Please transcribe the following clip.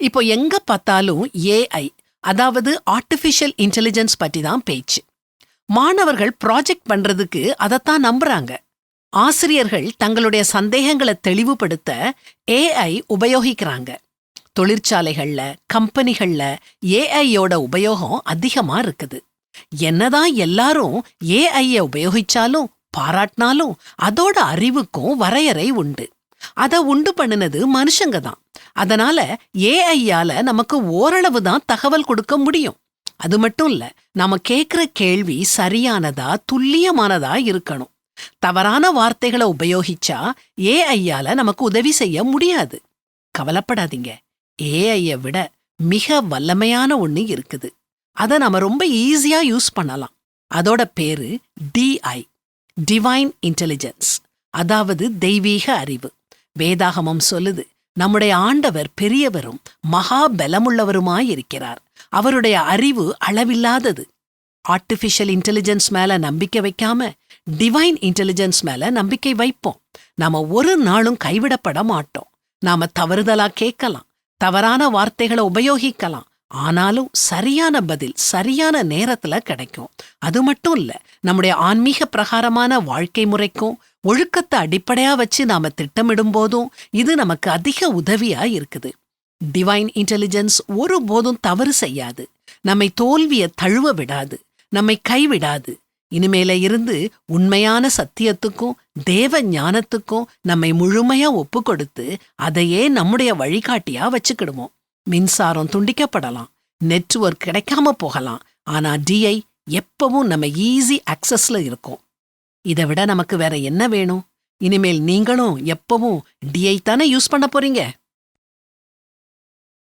இப்போ எங்க பார்த்தாலும் ஏஐ அதாவது ஆர்டிஃபிஷியல் இன்டெலிஜென்ஸ் பற்றி தான் பேச்சு. மாணவர்கள் ப்ராஜெக்ட் பண்றதுக்கு அதைத்தான் நம்புறாங்க. ஆசிரியர்கள் தங்களுடைய சந்தேகங்களை தெளிவுபடுத்த ஏஐ உபயோகிக்கிறாங்க. தொழிற்சாலைகள்ல கம்பெனிகள்ல ஏஐயோட உபயோகம் அதிகமா இருக்குது. என்னதான் எல்லாரும் ஏஐய உபயோகிச்சாலும் பாராட்டினாலும் அதோட அறிவுக்கும் வரையறை உண்டு. அத உண்டு பண்ணுனது மனுஷங்க தான். அதனால ஏஐயால நமக்கு ஓரளவு தான் தகவல் கொடுக்க முடியும். அது மட்டும் இல்ல நாம கேட்கிற கேள்வி சரியானதா துல்லியமானதா இருக்கணும். தவறான வார்த்தைகளை உபயோகிச்சா ஏஐயால நமக்கு உதவி செய்ய முடியாது. கவலைப்படாதீங்க. ஏஐய விட மிக வல்லமையான ஒண்ணு இருக்குது. அத நாம ரொம்ப ஈஸியா யூஸ் பண்ணலாம். அதோட பேரு டிஐ டிவைன் இன்டெலிஜென்ஸ் அதாவது தெய்வீக அறிவு. வேதாகமம் சொல்லுது நம்முடைய ஆண்டவர் பெரியவரும் மகா பலமுள்ளவருமாயிருக்கிறார் அவருடைய அறிவு அளவில்லாதது. ஆர்டிஃபிஷியல் இன்டெலிஜென்ஸ் மேல நம்பிக்கை வைக்காம டிவைன் இன்டெலிஜென்ஸ் மேல நம்பிக்கை வைப்போம். நாம ஒரு நாளும் கைவிடப்பட மாட்டோம். நாம தவறுதலா கேட்கலாம் தவறான வார்த்தைகளை உபயோகிக்கலாம். ஆனாலும் சரியான பதில் சரியான நேரத்துல கிடைக்கும். அது மட்டும் இல்ல நம்முடைய ஆன்மீக பிரகாரமான வாழ்க்கை முறைக்கும் ஒழுக்கத்தை அடிப்படையா வச்சு நாம திட்டமிடும் போதும் இது நமக்கு அதிக உதவியா இருக்குது. டிவைன் இன்டெலிஜென்ஸ் ஒருபோதும் தவறு செய்யாது. நம்மை தோல்வியை தழுவ விடாது. நம்மை கைவிடாது. இனிமேல இருந்து உண்மையான சத்தியத்துக்கும் தேவ ஞானத்துக்கும் நம்மை முழுமையா ஒப்பு கொடுத்து அதையே நம்முடைய வழிகாட்டியா வச்சுக்கிடுவோம். மின்சாரம் துண்டிக்கப்படலாம். நெட்வொர்க் கிடைக்காம போகலாம். ஆனா டிஐ எப்பவும் நம்ம ஈஸி அக்சஸ்ல இருக்கும். இதை விட நமக்கு வேற என்ன வேணும்? இனிமேல் நீங்களும் எப்பவும் டிஐ தானே யூஸ் பண்ண போறீங்க?